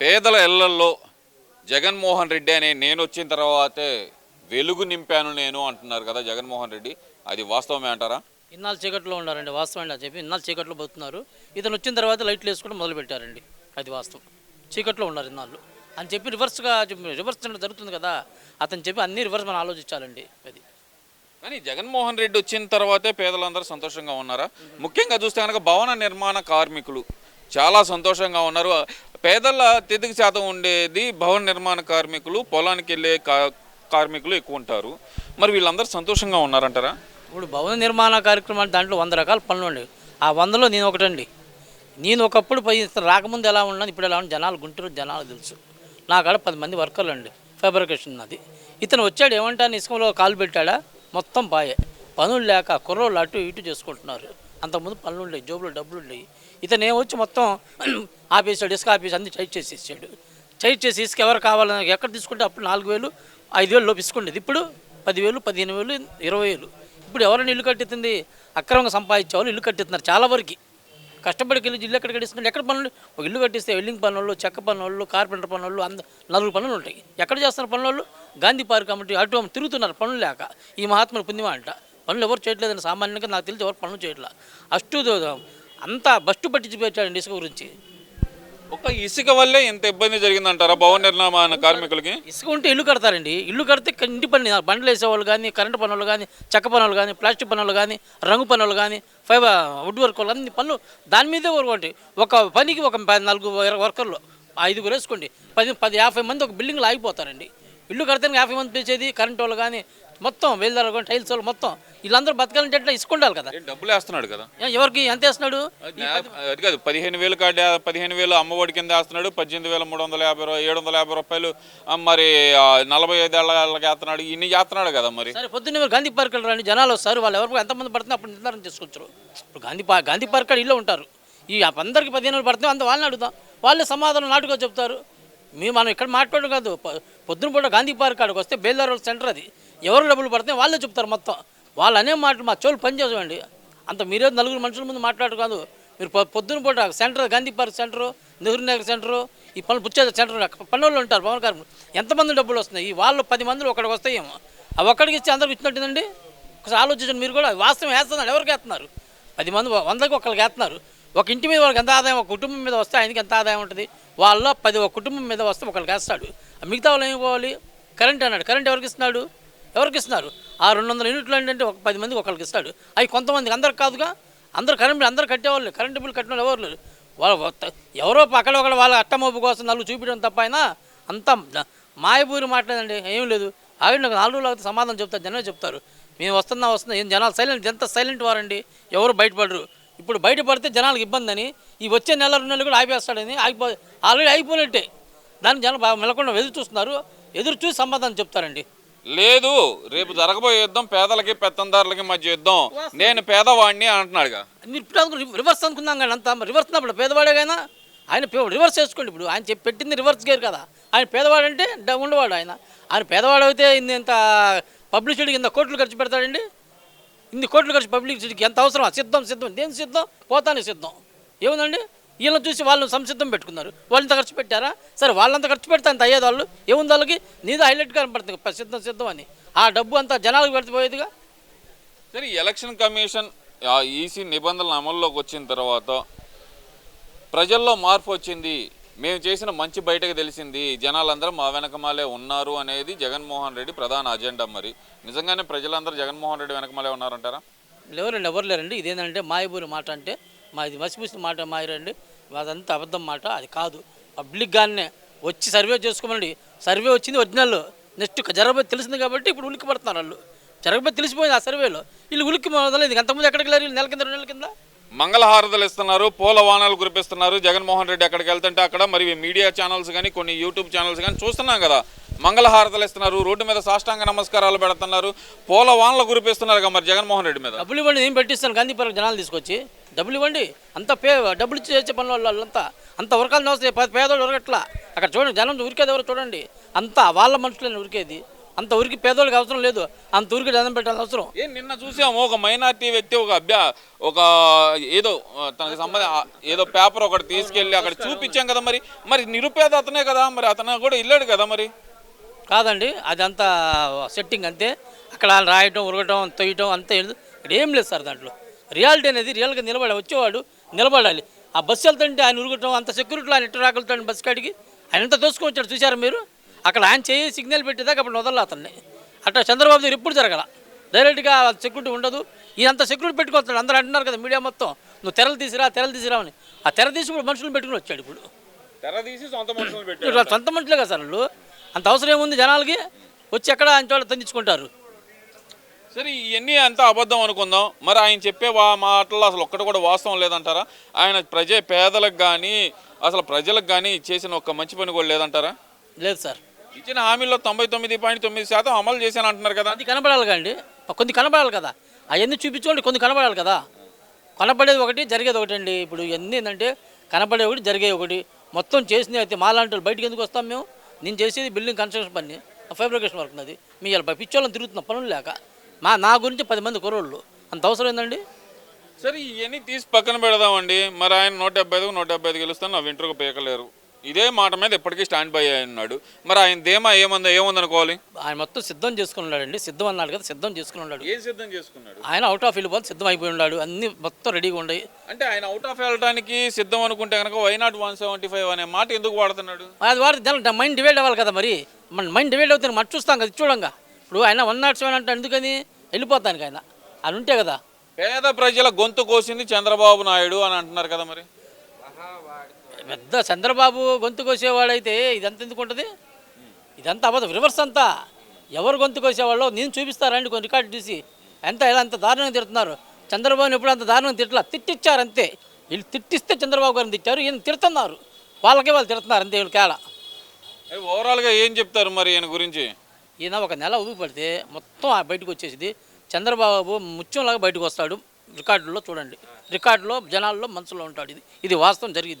పేదల ఇళ్ళల్లో జగన్మోహన్ రెడ్డి అనే నేను వచ్చిన తర్వాతే వెలుగు నింపాను నేను అంటున్నారు కదా జగన్మోహన్ రెడ్డి. అది వాస్తవమే అంటారా? ఇన్నాళ్ళు చీకట్లో ఉన్నారండి వాస్తవం అని చెప్పి ఇన్నాళ్ళు చీకట్లో పోతున్నారు. ఇతను వచ్చిన తర్వాత లైట్లు వేసుకోవడం మొదలు పెట్టారండి అది వాస్తవం. చీకట్లో ఉన్నారు ఇన్నాళ్ళు. అని చెప్పి రివర్స్గా రివర్స్ జరుగుతుంది కదా. అతను చెప్పి అన్ని రివర్స్ మనం ఆలోచించాలండి అది. కానీ జగన్మోహన్ రెడ్డి వచ్చిన తర్వాతే పేదలందరూ సంతోషంగా ఉన్నారా? ముఖ్యంగా చూస్తే కనుక భవన నిర్మాణ కార్మికులు చాలా సంతోషంగా ఉన్నారు. పేదల తెదుగు శాతం ఉండేది భవన నిర్మాణ కార్మికులు పొలానికి వెళ్ళే కా- కార్మికులు ఎక్కువ ఉంటారు. మరి వీళ్ళందరూ సంతోషంగా ఉన్నారంటారా? ఇప్పుడు భవన నిర్మాణ కార్యక్రమాలు దాంట్లో వంద రకాల పనులు ఉండేవి ఆ వందలో నేను ఒకటండి. నేను ఒకప్పుడు పై రాకముందు ఎలా ఉన్నాను ఇప్పుడు ఎలా ఉన్నాను జనాలు గుంటూరు జనాలు తెలుసు. నా కాడ పది మంది వర్కర్లు అండి ఫాబ్రికేషన్ నాది. ఇతను వచ్చాడు ఏమంటాను ఇసుకలో కాలు పెట్టాడా? మొత్తం బాయే పనులు లేక కుర్రోళ్ళు అటు ఇటు చేసుకుంటున్నారు. అంతకుముందు పనులు ఉండేవి జోబులో డబ్బులు ఉండేవి. ఇతను ఏమొచ్చి మొత్తం ఆపేసాడు ఇసుక ఆపేసి అన్ని టైట్ చేసేసాడు. టైట్ చేసి ఇసుక ఎవరు కావాలని ఎక్కడ తీసుకుంటే అప్పుడు నాలుగు వేలు ఐదు వేలు లోపు ఇసుకుండేది. ఇప్పుడు పదివేలు పదిహేను వేలు ఇరవై వేలు. ఇప్పుడు ఎవరైనా ఇల్లు కట్టిస్తుంది అక్రమంగా సంపాదించే వాళ్ళు ఇల్లు కట్టిస్తున్నారు చాలా వరకు. కష్టపడికి వెళ్ళి ఇల్లు ఎక్కడ కట్టిస్తున్నారు ఎక్కడ పనులు? ఒక ఇల్లు కట్టిస్తే వెల్డింగ్ పనులు చెక్క పనులు కార్పెంటర్ పనులు అంద నలుగురు పనులు ఉంటాయి. ఎక్కడ చేస్తున్నారు పనులు గాంధీ పార్క్ కమిటీ అటు తిరుగుతున్నారు పనులు లేక. ఈ మహాత్ముడు పుణ్యమా అంట పనులు ఎవరు చేయట్లేదని సామాన్యంగా నాకు తెలిసి ఎవరు పనులు చేయట్లా. అಷ್ಟು అంతా బస్టు పట్టించి పెట్టాడండి ఇసుక గురించి. ఒక ఇసుక వల్లే ఇంత ఇబ్బంది జరిగిందంటారా భవన నిర్మాణ కార్మికులకి? ఇసుక ఉంటే ఇల్లు కడతారండి. ఇల్లు కడితే ఇంటి పని. బండ్లు వేసేవాళ్ళు కానీ కరెంటు పనులు కానీ చెక్క పనులు కానీ ప్లాస్టిక్ పనులు కానీ రంగు పనులు కానీ ఫైబర్ వుడ్ వర్క్ అన్ని పనులు దాని మీదే ఒకటి ఒక పనికి ఒక వర్- వర్కర్లు ఐదుగురు వేసుకోండి. పది పది యాభై మంది ఒక బిల్డింగ్లో ఆగిపోతారండి. ఇల్లు కడితే యాభై మంది పెంచేది కరెంట్ వాళ్ళు కానీ మొత్తం వెళ్దారు కానీ టైల్స్ వాళ్ళు మొత్తం వీళ్ళందరూ బతకాలంటే ఇసుక ఉండాలి కదా? డబ్బులు వేస్తున్నాడు కదా? ఎవరికి ఎంత వేస్తున్నాడు? అది కాదు పదిహేను వేలు కాడ పదిహేను వేలు అమ్మఒడి కింద వేస్తున్నాడు పద్దెనిమిది వేల మూడు వందల యాభై ఏడు వందల యాభై రూపాయలు మరి నలభై ఐదు ఏళ్ళకి వేస్తున్నాడు ఇన్ని చేస్తున్నాడు కదా మరి? సరే పొద్దున్నే మీరు గాంధీ పార్క్ రండి జనాలు వస్తారు వాళ్ళు ఎవరికి ఎంతమంది పడుతుంది అప్పుడు నిర్ధారణ చేసుకొచ్చారు. ఇప్పుడు గాంధీ గాంధీ పార్క్ ఇల్లు ఉంటారు. ఈ అందరికి పదిహేను వేలు పడుతుంది అంత వాళ్ళని అడుగుతాం వాళ్ళే సమాధానం నాటుగా చెప్తారు. మేము మనం ఇక్కడ మాట్లాడడం కాదు. పొద్దున పూట గాంధీ పార్క్ కాడికి వస్తే బేల్దార్ సెంటర్ అది. ఎవరు డబ్బులు పడితే వాళ్ళే చెప్తారు మొత్తం. వాళ్ళు అనే మాటలు మా చోళ్ళు పనిచేసేవండి అంత మీరే నలుగురు మనుషుల ముందు మాట్లాడు కాదు. మీరు పొద్దున పూట center Gandhi park center Nehru Nagar center ఈ పనులు పుచ్చేది సెంటర్ పనులు ఉంటారు పవన్ గారు ఎంతమంది డబ్బులు వస్తున్నాయి? వాళ్ళు పది మందిలో ఒకడికి వస్తాయేమో. అవి ఒక్కడికి ఇచ్చి అందరికి ఇచ్చినట్టుందండి ఒకసారి ఆలోచించండి మీరు కూడా. వాస్తవం వేస్తున్నారు ఎవరికి వేస్తున్నారు? పది మంది వందకి ఒకరికి వేస్తున్నారు. ఒక ఇంటి మీద వాళ్ళకి ఎంత ఆదాయం ఒక కుటుంబం మీద వస్తే ఆయనకి ఎంత ఆదాయం ఉంటుంది? వాళ్ళ పది ఒక కుటుంబం మీద వస్తే ఒకరికి వేస్తాడు. ఆ మిగతా వాళ్ళు ఏమి పోవాలి కరెంట్ అన్నాడు. కరెంట్ ఎవరికి ఇస్తున్నాడు? ఎవరికి ఇస్తున్నారు? ఆ రెండు వందల యూనిట్లు ఏంటంటే ఒక పది మందికి ఒకరికి ఇస్తాడు. అవి కొంతమందికి అందరికి కాదుగా? అందరు కరెంట్ బిల్ అందరు కట్టేవాళ్ళు. కరెంటు బిల్ కట్టిన వాళ్ళు ఎవరు లేరు. వాళ్ళు ఎవరో అక్కడ ఒకళ్ళు వాళ్ళ అట్టమోపు కోసం నలుగు చూపించడం తప్ప అయినా అంతా మాయబూరి మాట్లాడండి. ఏం లేదు. ఆవిడ నాకు నాలుగు రోజులు సమాధానం చెప్తారు. జనాలు చెప్తారు. మేము వస్తున్నా వస్తున్నా ఏం జనాలు సైలెంట్ ఎంత సైలెంట్ వారండి? ఎవరు బయటపడరు. ఇప్పుడు బయటపడితే జనాలకు ఇబ్బంది అని ఈ వచ్చే నెల రెండు నెలలు కూడా ఆపేస్తాడని ఆగిపో ఆల్రెడీ అయిపోయినట్టే దాన్ని జనం బాగా మెలకుండా ఎదురు చూస్తున్నారు. ఎదురు చూసి సమాధానం చెప్తారండి. లేదు రేపు జరగబోయే యుద్ధం పేదలకి పెత్తందారులకి మధ్య యుద్ధం. నేను పేదవాడిని అంటున్నాడుగా. మీరు ఇప్పుడు అనుకున్న రివర్స్ అనుకుందాం కానీ అంత రివర్స్ అప్పుడు పేదవాడేగైనా? ఆయన రివర్స్ చేసుకోండి ఇప్పుడు. ఆయన చెప్పి పెట్టింది రివర్స్ గేర్ కదా. ఆయన పేదవాడంటే డ- ఉండవాడు ఆయన. ఆయన పేదవాడు అయితే ఇంత పబ్లిసిటీకి ఇంత కోట్లు ఖర్చు పెడతాడండి. ఇన్ని కోట్లు ఖర్చు పబ్లిసిటీకి ఎంత అవసరమా? సిద్ధం సిద్ధం. దేని సిద్ధం? పోతానే సిద్ధం. ఏముందండి? వీళ్ళని చూసి వాళ్ళు సంసిద్ధం పెట్టుకున్నారు. వాళ్ళంత ఖర్చు పెట్టారా? సరే వాళ్ళంత ఖర్చు పెడితే అంత అయ్యేది వాళ్ళు ఏముంది వాళ్ళకి? నీది హైలైట్ కనపడుతుంది. సిద్ధం సిద్ధం అని. ఆ డబ్బు అంతా జనాలకు పెడితే సరే ఎలక్షన్ కమిషన్ ఈసీ నిబంధనలు అమల్లోకి వచ్చిన తర్వాత ప్రజల్లో మార్పు వచ్చింది. మేము చేసిన మంచి బయటకు తెలిసింది జనాలందరూ మా వెనకమాలే ఉన్నారు అనేది జగన్మోహన్ రెడ్డి ప్రధాన అజెండా మరి. నిజంగానే ప్రజలందరూ జగన్మోహన్ రెడ్డి వెనకమాలే ఉన్నారంటారా? ఎవరండి ఎవరు లేరండి? ఇదేంటంటే మాయబూరి మాట అంటే మా ఇది మసిపూసిన మాట మాయరండి. అదంతా అబద్ధం మాట అది కాదు. పబ్లిక్గానే వచ్చి సర్వే చేసుకోమండి సర్వే వచ్చింది ఒరిజినల్. నెక్స్ట్ జరగబోయి తెలిసింది కాబట్టి ఇప్పుడు ఉలిక్కి పడుతున్నారు వాళ్ళు. జరగబోయి తెలిసిపోయింది ఆ సర్వేలో వీళ్ళు ఉలిక్కి మొదలైంది. అంతకుముందు ఎక్కడికి లేరు నెల కింద రెండు నెలల కింద? మంగళహారతలు ఇస్తున్నారు పూల వాహనాలు కురిపిస్తున్నారు. జగన్మోహన్ రెడ్డి అక్కడికి వెళ్తుంటే అక్కడ మరి మీడియా ఛానల్స్ కానీ కొన్ని యూట్యూబ్ ఛానల్స్ కానీ చూస్తున్నాం కదా. మంగళహారతలు ఇస్తున్నారు రోడ్డు మీద సాష్టాంగ నమస్కారాలు పెడుతున్నారు పూల వానలు కురిపిస్తున్నారు కదా మరి జగన్మోహన్ రెడ్డి మీద. డబ్బులు ఇవ్వండి నేను పెట్టిస్తాను? గాంధీ జనాలు తీసుకొచ్చి డబ్బులు ఇవ్వండి. అంత పే డబ్బులు చేసే పనుల వాళ్ళు వాళ్ళంతా అంత ఉరకాలని వస్తే పేదోడు ఉరగట్లా అక్కడ చూడండి జనం ఉరికేది ఎవరు చూడండి. అంతా వాళ్ళ మనుషులని ఉరికేది. అంత ఊరికి పేదోళ్ళకి అవసరం లేదు. అంత ఊరికి దండం పెట్టాల్సిన అవసరం. ఏ నిన్న చూసాము ఒక మైనార్టీ వ్యక్తి ఒక అభ్యా ఒక ఏదో తనకు సంబంధ ఆ, ఏదో పేపర్ ఒకటి తీసుకెళ్ళి అక్కడ చూపించాం కదా మరి. మరి నిరుపేద అతనే కదా మరి అతను కూడా వెళ్ళాడు కదా మరి. కాదండి అది అంతా సెట్టింగ్ అంతే. అక్కడ రాయటం ఉరగటం తొయ్యటం అంతే ఏం- లేదు. సార్ దాంట్లో. రియాలిటీ అనేది రియల్గా నిలబడాలి వచ్చేవాడు నిలబడాలి. ఆ బస్సు వెళ్తుంటే ఆయన ఉరగటం అంత సెక్యూరిటీలో ఆయన ఇట్టు రాకలుతాడు బస్సు కాడికి. ఆయన ఎంత దోసుకొచ్చాడు చూసారా మీరు? అక్కడ ఆయన చేయి సిగ్నల్ పెట్టేదాకా అప్పుడు వదల అతన్ని. అట్లా చంద్రబాబు దగ్గర ఎప్పుడు జరగల? డైరెక్ట్గా సెక్యూరిటీ ఉండదు. ఈయంత సెక్యూరిటీ పెట్టుకొస్తాడు. అందరూ అంటున్నారు కదా మీడియా మొత్తం. నువ్వు తెరలు తీసిరా తెరలు తీసిరా అని. ఆ తెర తీసి ఇప్పుడు మనుషులు పెట్టుకుని వచ్చాడు ఇప్పుడు. తెర తీసి సొంత మనుషులు ఇట్లా సొంత మనుషులే కదా సార్ వాళ్ళు? అంత అవసరం ఏముంది జనాలకి? వచ్చి ఎక్కడ ఆయన చోట తందించుకుంటారు? సరే ఇవన్నీ అంతా అబద్ధం అనుకుందాం. మరి ఆయన చెప్పే వా మాటల్లో అసలు ఒక్కటి కూడా వాస్తవం లేదంటారా? ఆయన ప్రజ పేదలకు కానీ అసలు ప్రజలకు కానీ చేసిన ఒక్క మంచి పని కూడా లేదంటారా? లేదు సార్. ఇచ్చిన హామీల్లో తొంభై తొమ్మిది పాయింట్ తొమ్మిది శాతం అమలు చేశాను అంటున్నారు కదా. అది కనబడాలి కండి కొన్ని కనబడాలి కదా. అవన్నీ చూపించుకోండి కొన్ని కనబడాలి కదా. కనబడేది ఒకటి జరిగేది ఒకటి అండి. ఇప్పుడు ఇవన్నీ ఏంటంటే కనబడే ఒకటి జరిగేది ఒకటి. మొత్తం చేసినవి అయితే మాలాంటి వాళ్ళు బయటికి ఎందుకు వస్తాం మేము? నేను చేసేది బిల్డింగ్ కన్స్ట్రక్షన్ పని ఫైబ్రికేషన్ వర్క్ నాది మీ ఇలా పిచ్చోళ్ళని తిరుగుతున్న పనులు లేక. మా నా గురించి పది మంది కుర్రోళ్ళు. అంత అవసరం ఏందండి? సరే ఇవన్నీ తీసి పక్కన పెడదామండి. మరి ఆయన నూట డెబ్బై ఐదుకు నూట డెబ్బై ఐదు గెలుస్తాను నా వెంట్రుక పీకలేరు. ఇదే మాట మీద ఇప్పటికీ స్టాండ్ బై అయి ఉన్నాడు. మరి ఆయన ధీమా ఏమంది ఏముందనుకోవాలి? ఆయన మొత్తం సిద్ధం చేసుకుని ఉన్నాడండి. సిద్ధం అన్నాడు కదా సిద్ధం చేసుకుని ఉన్నాడు. ఏం సిద్ధం చేసుకున్నాడు? ఆయన అవుట్ ఆఫ్ వెళ్ళిపోతే సిద్ధం అయిపోయి ఉన్నాడు. అన్ని మొత్తం రెడీగా ఉన్నాయి అంటే ఆయన అవుట్ ఆఫ్ వెళ్ళడానికి సిద్ధం అనుకుంటే కనుక why not one seventy five అనే మాట ఎందుకు వాడుతున్నాడు? అది వాడితే మైండ్ డివైడ్ అవ్వాలి కదా మరి. మన మైండ్ డివైడ్ అవుతుంది మనం చూస్తాం కదా చూడంగా. ఇప్పుడు ఆయన వన్ నాట్ సెవెన్ అంటే ఎందుకని? వెళ్ళిపోతానికి ఆయన. అది ఉంటే కదా. పేద ప్రజల గొంతు కోసింది చంద్రబాబు నాయుడు అని అంటున్నారు కదా మరి. పెద్ద చంద్రబాబు గొంతు కోసేవాడైతే ఇదంతా ఎందుకు ఉంటుంది? ఇదంతా అబద్ధం రివర్స్ అంతా. ఎవరు గొంతు కోసేవాళ్ళో నేను చూపిస్తారండి కొన్ని రికార్డు తీసి ఎంత ఎలా అంత దారుణంగా తిడుతున్నారు. చంద్రబాబుని ఎప్పుడు అంత దారుణంగా తిట్టలా? తిట్టిచ్చారు అంతే. వీళ్ళు తిట్టిస్తే చంద్రబాబు గారిని తిట్టారు ఈయన తిడుతున్నారు. వాళ్ళకే వాళ్ళు తిడుతున్నారు అంతే వీళ్ళు కేళ ఓవరాల్గా ఏం చెప్తారు మరి ఈయన గురించి? ఈయన ఒక నెల ఉదుగు పడితే మొత్తం బయటకు వచ్చేసింది. చంద్రబాబు ముత్యంలాగా బయటకు వస్తాడు. రికార్డుల్లో చూడండి. రికార్డులో జనాల్లో మనసులో ఉంటాడు. ఇది ఇది వాస్తవం జరిగిద్ది.